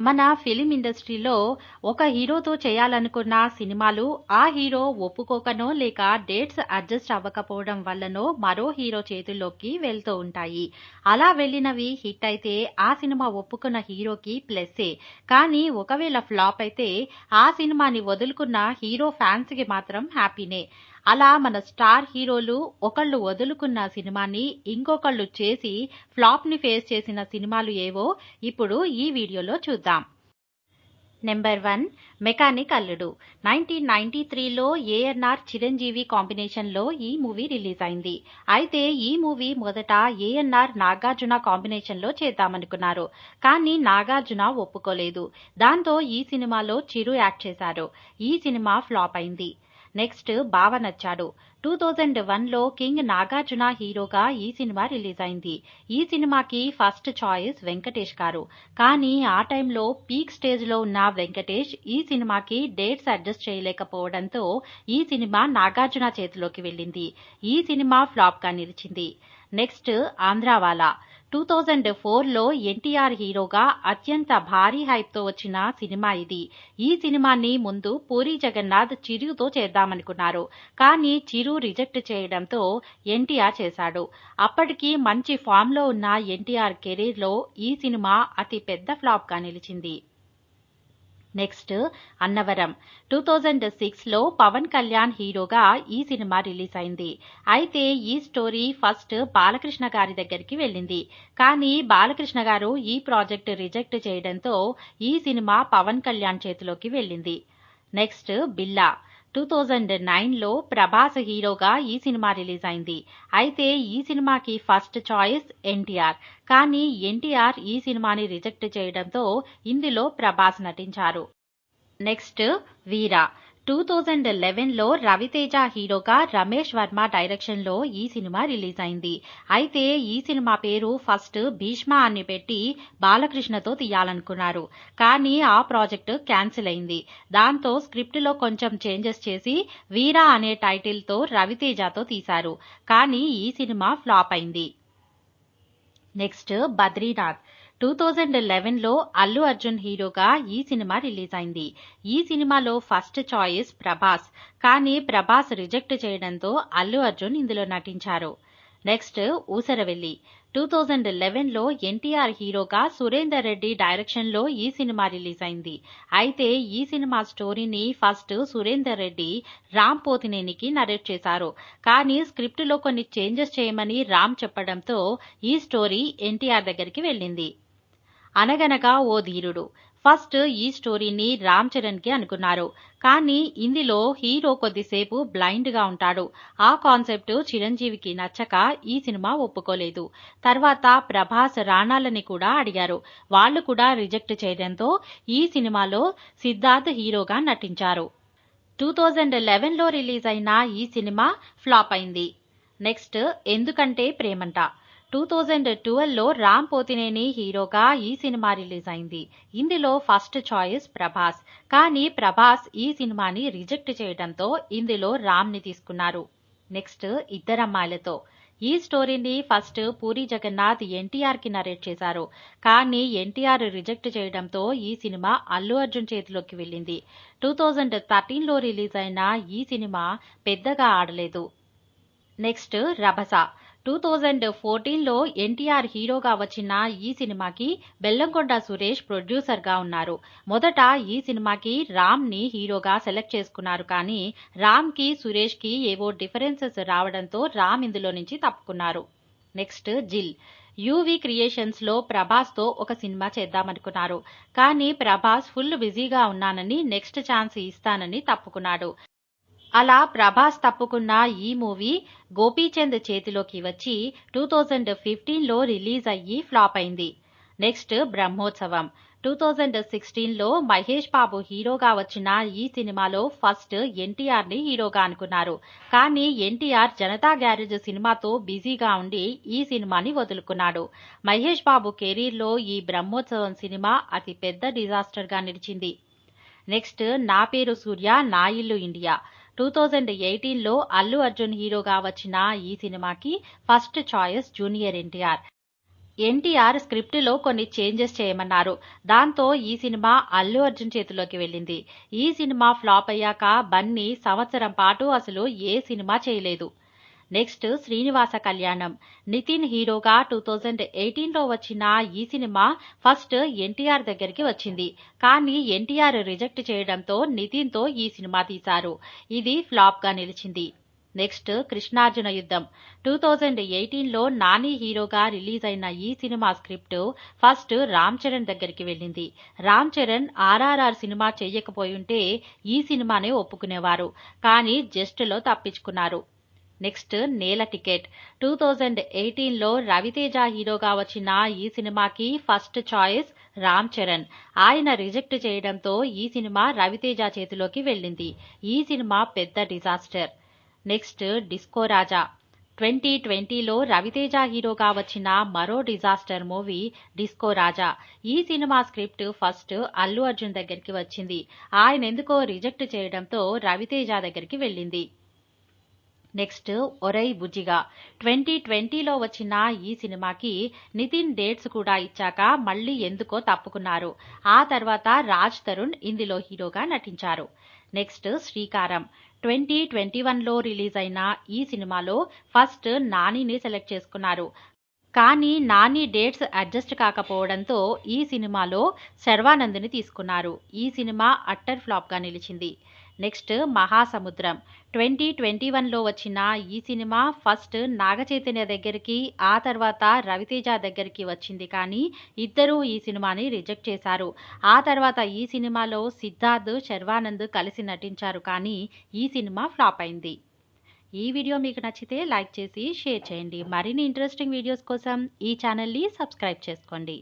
మన ఫిలిం ఇండస్ట్రీలో ఒక హీరోతో చేయాలనుకున్న సినిమాలు ఆ హీరో ఒప్పుకోకనో లేక డేట్స్ అడ్జస్ట్ అవ్వకపోవడం వల్లనో మరో హీరో చేతుల్లోకి వెళ్తూ ఉంటాయి. అలా వెళ్ళినవి హిట్ అయితే ఆ సినిమా ఒప్పుకున్న హీరోకి ప్లస్సే. కానీ ఒకవేళ ఫ్లాప్ అయితే ఆ సినిమాని వదులుకున్న హీరో ఫ్యాన్స్కి మాత్రం హ్యాపీనే. అలా మన స్టార్ హీరోలు ఒకళ్ళు వదులుకున్న సినిమాని ఇంకొకళ్ళు చేసి ఫ్లాప్ని ఫేస్ చేసిన సినిమాలు ఏవో ఇప్పుడు ఈ వీడియోలో చూద్దాం. Number one mechanic Alludu. Nineteen ninety త్రీలో ఏఎన్ఆర్ చిరంజీవి కాంబినేషన్లో ఈ మూవీ రిలీజ్ అయింది. అయితే ఈ మూవీ మొదట ఏఎన్ఆర్ నాగార్జున కాంబినేషన్లో చేద్దామనుకున్నారు. కానీ నాగార్జున ఒప్పుకోలేదు. దాంతో ఈ సినిమాలో చిరు యాక్ట్ చేశారు. ఈ సినిమా ఫ్లాప్ అయింది. Next Bava Nachadu. Two thousand వన్లో కింగ్ నాగార్జున హీరోగా ఈ సినిమా రిలీజ్ అయింది ఈ సినిమాకి ఫస్ట్ చాయిస్ వెంకటేష్ గారు. కానీ ఆ టైంలో పీక్ స్టేజ్లో ఉన్న వెంకటేష్ ఈ సినిమాకి డేట్స్ అడ్జస్ట్ చేయలేకపోవడంతో ఈ సినిమా నాగార్జున చేతిలోకి వెళ్ళింది. ఈ సినిమా ఫ్లాప్గా నిలిచింది. నెక్స్ట్ ఆంధ్రావాలా. టూ థౌజండ్ ఫోర్లో ఎన్టీఆర్ హీరోగా అత్యంత భారీ హైప్తో వచ్చిన సినిమా ఇది. ఈ సినిమాని ముందు పూరి జగన్నాథ్ చిరుతో చేద్దామనుకున్నారు. కానీ చిరు రిజెక్ట్ చేయడంతో ఎన్టీఆర్ చేశాడు. అప్పటికి మంచి ఫామ్లో ఉన్న ఎన్టీఆర్ కెరీర్లో ఈ సినిమా అతి పెద్ద ఫ్లాప్గా నిలిచింది. నెక్స్ట్ అన్నవరం. టూ థౌజండ్ సిక్స్లో పవన్ కళ్యాణ్ హీరోగా ఈ సినిమా రిలీజ్ అయింది. అయితే ఈ స్టోరీ ఫస్ట్ బాలకృష్ణ గారి దగ్గరికి వెళ్ళింది. కానీ బాలకృష్ణ గారు ఈ ప్రాజెక్ట్ రిజెక్ట్ చేయడంతో ఈ సినిమా పవన్ కళ్యాణ్ చేతిలోకి వెళ్ళింది. నెక్స్ట్ బిల్లా. టూ థౌజండ్ నైన్లో ప్రభాస్ హీరోగా ఈ సినిమా రిలీజ్ అయింది. అయితే ఈ సినిమాకి ఫస్ట్ చాయిస్ ఎన్టీఆర్. కానీ ఎన్టీఆర్ ఈ సినిమాని రిజెక్ట్ చేయడంతో ఇందులో ప్రభాస్ నటించారు. నెక్స్ట్ వీరా. టూ థౌజండ్ లెవెన్లో రవితేజ హీరోగా రమేష్ వర్మ డైరెక్షన్లో ఈ సినిమా రిలీజ్ అయింది. అయితే ఈ సినిమా పేరు ఫస్ట్ భీష్మ అని పెట్టి బాలకృష్ణతో తీయాలనుకున్నారు. కానీ ఆ ప్రాజెక్టు క్యాన్సిల్ అయింది. దాంతో స్క్రిప్ట్లో కొంచెం చేంజెస్ చేసి వీరా అనే టైటిల్తో రవితేజతో తీశారు. కానీ ఈ సినిమా ఫ్లాప్ అయింది. నెక్స్ట్ బద్రీనాథ్. టూ థౌజండ్ లెవెన్లో అల్లు అర్జున్ హీరోగా ఈ సినిమా రిలీజ్ అయింది. ఈ సినిమాలో ఫస్ట్ చాయిస్ ప్రభాస్ కానీ ప్రభాస్ రిజెక్ట్ చేయడంతో అల్లు అర్జున్ ఇందులో నటించారు. నెక్స్ట్ ఊసరవెల్లి. టూ థౌజండ్ లెవెన్లో ఎన్టీఆర్ హీరోగా సురేందర్ రెడ్డి డైరెక్షన్లో ఈ సినిమా రిలీజ్ అయింది. అయితే ఈ సినిమా స్టోరీని ఫస్ట్ సురేందర్ రెడ్డి రామ్ పోతినేనికి నరేట్ చేశారు. కానీ స్క్రిప్ట్లో కొన్ని చేంజెస్ చేయమని రామ్ చెప్పడంతో ఈ స్టోరీ ఎన్టీఆర్ దగ్గరికి వెళ్ళింది. అనగనగా ఓ ధీరుడు. ఫస్ట్ ఈ స్టోరీని రామ్ చరణ్కి అనుకున్నారు. కానీ ఇందులో హీరో కొద్దిసేపు బ్లైండ్గా ఉంటాడు. ఆ కాన్సెప్ట్ చిరంజీవికి నచ్చక ఈ సినిమా ఒప్పుకోలేదు. తర్వాత ప్రభాస్ రాణాలని కూడా అడిగారు. వాళ్ళు కూడా రిజెక్ట్ చేయడంతో ఈ సినిమాలో సిద్ధార్థ్ హీరోగా నటించారు. టూ థౌజండ్ లెవెన్లో రిలీజ్ అయిన ఈ సినిమా ఫ్లాప్ అయింది. Next Endukante Premanta. Two thousand ట్వెల్వ్లో Ram Pothineni హీరోగా ఈ సినిమా రిలీజ్ అయింది. ఇందులో ఫస్ట్ చాయిస్ ప్రభాస్. కానీ ప్రభాస్ ఈ సినిమాని రిజెక్ట్ చేయడంతో ఇందులో రామ్ని తీసుకున్నారు. నెక్స్ట్ ఇద్దరమ్మాయిలతో. ఈ స్టోరీని ఫస్ట్ పూరి జగన్నాథ్ ఎన్టీఆర్కి నరేట్ చేశారు. కానీ ఎన్టీఆర్ రిజెక్ట్ చేయడంతో ఈ సినిమా అల్లు అర్జున్ చేతిలోకి వెళ్ళింది. టూ థౌజండ్ థర్టీన్లో రిలీజ్ అయిన ఈ సినిమా పెద్దగా ఆడలేదు. నెక్స్ట్ రభస. టూ థౌజండ్ ఫోర్టీన్లో ఎన్టీఆర్ హీరోగా వచ్చిన ఈ సినిమాకి బెల్లంకొండ సురేష్ ప్రొడ్యూసర్గా ఉన్నారు. మొదట ఈ సినిమాకి రామ్ని హీరోగా సెలెక్ట్ చేసుకున్నారు. కానీ రామ్కి సురేష్కి ఏవో డిఫరెన్సెస్ రావడంతో రామ్ ఇందులో నుంచి తప్పుకున్నారు. నెక్స్ట్ జిల్. యూవి క్రియేషన్స్లో ప్రభాస్తో ఒక సినిమా చేద్దామనుకున్నారు. కానీ ప్రభాస్ ఫుల్ బిజీగా ఉన్నానని నెక్స్ట్ ఛాన్స్ ఇస్తానని తప్పుకున్నాడు. అలా ప్రభాస్ తప్పుకున్న ఈ మూవీ గోపీచంద్ చేతిలోకి వచ్చి టూ థౌజండ్ ఫిఫ్టీన్లో రిలీజ్ అయ్యి ఫ్లాప్ అయింది. నెక్స్ట్ బ్రహ్మోత్సవం. టూ థౌజండ్ సిక్స్టీన్లో మహేష్ బాబు హీరోగా వచ్చిన ఈ సినిమాలో ఫస్ట్ ఎన్టీఆర్ని హీరోగా అనుకున్నారు. కానీ ఎన్టీఆర్ జనతా గ్యారేజ్ సినిమాతో బిజీగా ఉండి ఈ సినిమాని వదులుకున్నాడు. మహేష్ బాబు కెరీర్లో ఈ బ్రహ్మోత్సవం సినిమా అతి పెద్ద డిజాస్టర్గా నిలిచింది. నెక్స్ట్ నా పేరు సూర్య నా ఇల్లు ఇండియా. టూ థౌజండ్ ఎయిటీన్లో అల్లు అర్జున్ హీరోగా వచ్చిన ఈ సినిమాకి first choice junior NTR. NTR స్క్రిప్ట్లో కొన్ని చేంజెస్ చేయమన్నారు. దాంతో ఈ సినిమా అల్లు అర్జున్ చేతిలోకి వెళ్ళింది. ఈ సినిమా ఫ్లాప్ అయ్యాక బన్నీ సంవత్సరం పాటు అసలు ఏ సినిమా చేయలేదు. నెక్స్ట్ శ్రీనివాస కళ్యాణం. నితిన్ హీరోగా టూ థౌజండ్ ఎయిటీన్లో వచ్చిన ఈ సినిమా ఫస్ట్ ఎన్టీఆర్ దగ్గరికి వచ్చింది. కానీ ఎన్టీఆర్ రిజెక్ట్ చేయడంతో నితిన్తో ఈ సినిమా తీశారు. ఇది ఫ్లాప్గా నిలిచింది. నెక్స్ట్ కృష్ణార్జున యుద్ధం. టూ థౌజండ్ ఎయిటీన్లో నాని హీరోగా రిలీజ్ అయిన ఈ cinema script first Ram Charan దగ్గరికి వెళ్ళింది. రామ్ చరణ్ ఆర్ఆర్ఆర్ సినిమా చేయకపోయుంటే ఈ సినిమానే ఒప్పుకునేవారు. కానీ జస్ట్లో తప్పించుకున్నారు. నెక్స్ట్ నేల టికెట్. టూ థౌజండ్ ఎయిటీన్లో రవితేజ హీరోగా వచ్చిన ఈ సినిమాకి ఫస్ట్ చాయిస్ రామ్ చరణ్. ఆయన రిజెక్ట్ చేయడంతో ఈ సినిమా రవితేజ చేతిలోకి వెళ్ళింది. ఈ సినిమా పెద్ద disaster. Next disco Raja. Twenty ట్వంటీలో రవితేజ హీరోగా వచ్చిన మరో డిజాస్టర్ మూవీ డిస్కో రాజా. ఈ cinema script first Allu Arjun దగ్గరికి వచ్చింది. ఆయన ఎందుకో రిజెక్ట్ చేయడంతో రవితేజ దగ్గరికి వెళ్ళింది. నెక్స్ట్ ఒరై బుజిగా ట్వంటీ ట్వంటీలో వచ్చిన ఈ సినిమాకి నితిన్ డేట్స్ కూడా ఇచ్చాక మళ్ళీ ఎందుకో తప్పుకున్నారు. ఆ తర్వాత రాజ్ తరుణ్ ఇందులో హీరోగా నటించారు. నెక్స్ట్ శ్రీకారం. ట్వంటీ ట్వంటీ వన్లో రిలీజ్ అయిన ఈ సినిమాలో ఫస్ట్ నానిని సెలెక్ట్ చేసుకున్నారు. కానీ నాని డేట్స్ అడ్జస్ట్ కాకపోవడంతో ఈ సినిమాలో శర్వానంద్ని తీసుకున్నారు. ఈ సినిమా అట్టర్ ఫ్లాప్గా నిలిచింది. నెక్స్ట్ మహాసముద్రం. ట్వంటీ ట్వంటీ వన్లో వచ్చిన ఈ సినిమా ఫస్ట్ నాగచైతన్య దగ్గరికి ఆ తర్వాత రవితేజ దగ్గరికి వచ్చింది కానీ ఇద్దరూ ఈ సినిమాని రిజెక్ట్ చేశారు. ఆ తర్వాత ఈ సినిమాలో సిద్ధార్థ్ శర్వానంద్ కలిసి నటించారు కానీ ఈ సినిమా ఫ్లాప్ అయింది. ఈ వీడియో మీకు నచ్చితే లైక్ చేసి షేర్ చేయండి. మరిన్ని ఇంట్రెస్టింగ్ వీడియోస్ కోసం ఈ ఛానల్ని సబ్స్క్రైబ్ చేసుకోండి.